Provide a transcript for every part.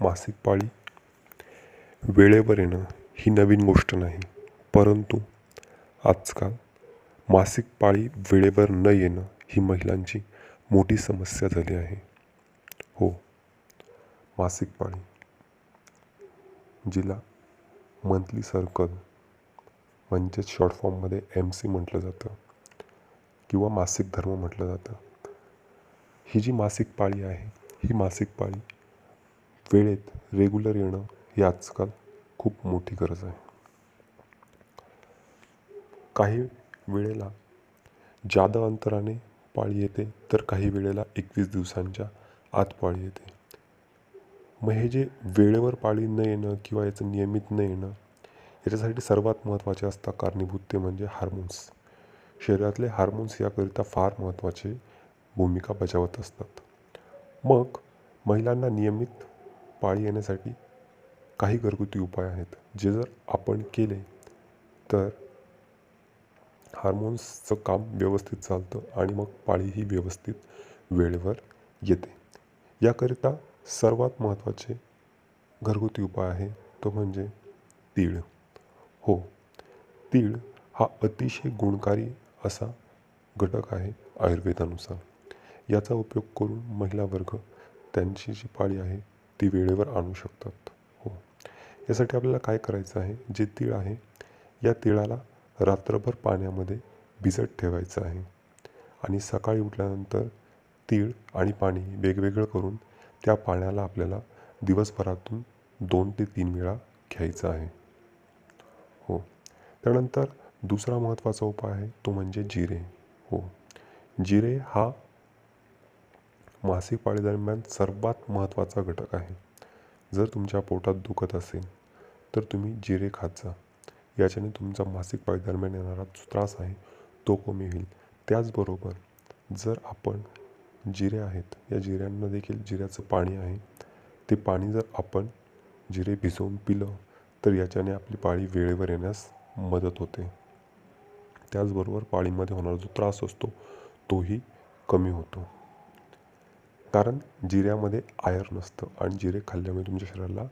मासिक पाळी. वेळेवर येणं ही नवीन गोष्ट नाही परंतु आजकाल मासिक पाळी वेळेवर न येणं ही महिलांची मोठी समस्या झाली आहे. हो मासिक पाळी. जिला मंथली सर्कल म्हणजेच शॉर्ट फॉर्ममध्ये एम सी म्हटलं जातं किंवा मासिक धर्म म्हटलं जातं. ही जी मासिक पाळी आहे ही मासिक पाळी वेळेत रेग्युलर येणं ही आजकाल खूप मोठी गरज आहे. काही वेळेला जादा अंतराने पाळी येते तर काही वेळेला एकवीस दिवसांच्या आत पाळी येते. मग हे जे वेळेवर पाळी न येणं किंवा याचं नियमित न येणं याच्यासाठी सर्वात महत्त्वाचे असतात कारणीभूत ते म्हणजे हार्मोन्स शरीरातले हार्मोन्स याकरिता फार महत्त्वाचे भूमिका बजावत असतात. मग महिलांना नियमित पाळी येण्यासाठी काही घरगुती उपाय आहेत. जे जर आपण केले तर हार्मोन्सचं काम व्यवस्थित चालतं आणि मग पाळीही व्यवस्थित वेळेवर येते. याकरिता सर्वात महत्त्वाचे घरगुती उपाय आहे तो म्हणजे तीळ. हो तीळ हा अतिशय गुणकारी असा घटक आहे आयुर्वेदानुसार. याचा उपयोग करून महिला वर्ग त्यांची जी पाळी आहे ती वेळेवर आणू शकतात. हो. यासाठी आपल्याला काय करायचं आहे? जे तीळ आहे या तिळाला रात्रभर पाण्यामध्ये भिजत ठेवायचं आहे. आणि सकाळी उठल्यानंतर तीळ आणि पाणी वेगवेगळं करून त्या पाण्याला आपल्याला दिवसभरातून दोन ते तीन वेळा घ्यायचं आहे. हो. त्यानंतर दुसरा महत्त्वाचा उपाय आहे तो म्हणजे जिरे. हो. जिरे हा मासिक पाळीदरम्यान सर्वात महत्त्वाचा घटक आहे. जर तुमच्या पोटात दुखत असेल तर तुम्ही जिरे खात जा. याच्याने तुमचा मासिक पाळीदरम्यान येणारा जो त्रास आहे तो कमी होईल. त्याचबरोबर जर आपण जिरे आहेत या जिऱ्यांना देखील जिऱ्याचं पाणी आहे ते पाणी जर आपण जिरे भिजवून पिलं तर याच्याने आपली पाळी वेळेवर येण्यास मदत होते. त्याचबरोबर पाळीमध्ये होणारा जो त्रास असतो तोही कमी होतो. कारण जिऱ्यामध्ये आयर्न असतं आणि जिरे खाल्ल्यामुळे तुमच्या शरीराला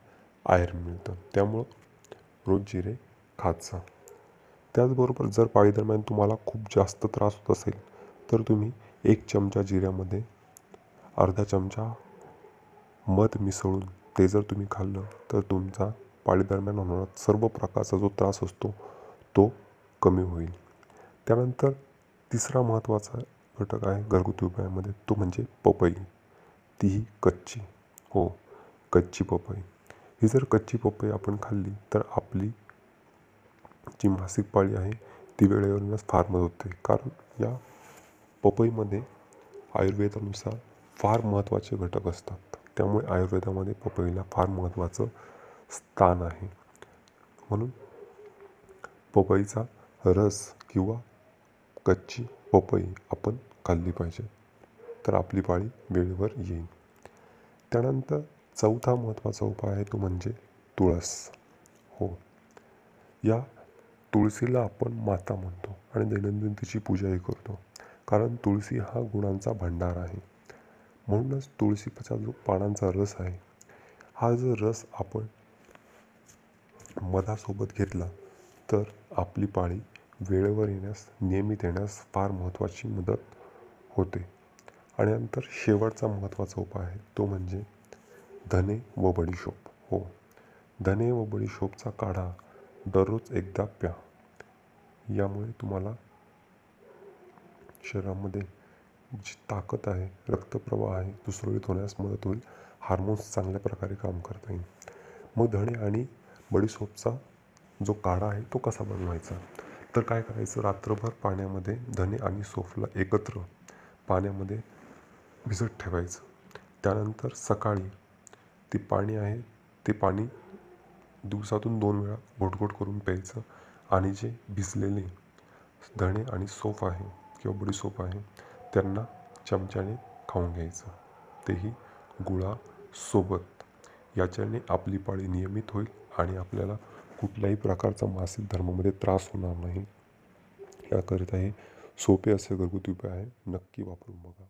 आयर्न मिळतं. त्यामुळं रोज जिरे खात जा. त्याचबरोबर जर पाळीदरम्यान तुम्हाला खूप जास्त त्रास होत असेल तर तुम्ही एक चमचा जिऱ्यामध्ये अर्धा चमचा मध मिसळून ते जर तुम्ही खाल्लं तर तुमचा पाळीदरम्यान होणारा सर्व प्रकारचा जो त्रास असतो तो कमी होईल. त्यानंतर तिसरा महत्त्वाचा घटक आहे घरगुती उपायामध्ये तो म्हणजे पपई. तीही कच्ची. हो कच्ची पपई. ही जर कच्ची पपई आपण खाल्ली तर आपली जी मासिक पाळी आहे ती वेळेवरूनच फार मदत होते. कारण या पपईमध्ये आयुर्वेदानुसार फार महत्त्वाचे घटक असतात. त्यामुळे आयुर्वेदामध्ये पपईला फार महत्त्वाचं स्थान आहे. म्हणून पपईचा रस किंवा कच्ची पपई आपण खाल्ली पाहिजे. तर आपली पाळी वेळेवर येईल त्यानंतर चौथा महत्त्वाचा उपाय आहे तो म्हणजे तुळस. हो. या तुळशीला आपण माता म्हणतो आणि दैनंदिन तिची पूजाही करतो. कारण तुळशी हा गुणांचा भांडार आहे. म्हणूनच तुळशीचा जो पानांचा रस आहे. हा जर रस आपण मधासोबत घेतला तर आपली पाळी वेळेवर येण्यास नियमित येण्यास फार महत्त्वाची मदत होते. आणि नंतर शेवटचा महत्त्वाचा उपाय आहे तो म्हणजे धने व बडीशोप. हो धने व बडीशोपचा काढा दररोज एकदा प्या. यामुळे तुम्हाला शरीरामध्ये जी ताकद आहे रक्तप्रवाह आहे तो सुरळीत होण्यास मदत होईल हार्मोन्स चांगल्या प्रकारे काम करता येईल. मग धणे आणि बडीसोपचा जो काढा आहे तो कसा बनवायचा? तर काय करायचं? रात्रभर पाण्यामध्ये धने आणि सोफला एकत्र पाण्यामध्ये भिजत ठेवायचं. त्यानंतर सकाळी ते पाणी आहे ते पाणी दिवसातून दोन वेळा घोटघोट करून प्यायचं आणि जे भिजलेले धणे आणि सोफ आहे किंवा बडीसोप आहे त्यांना चमच्याने खाऊन घ्यायचं. तेही गुळासोबत याच्याने आपली पाळी नियमित होईल आणि आपल्याला कुठल्याही प्रकारचा मासिक धर्मामध्ये त्रास होणार नाही. याकरिता हे सोपे असे घरगुती उपाय आहे नक्की वापरून बघा.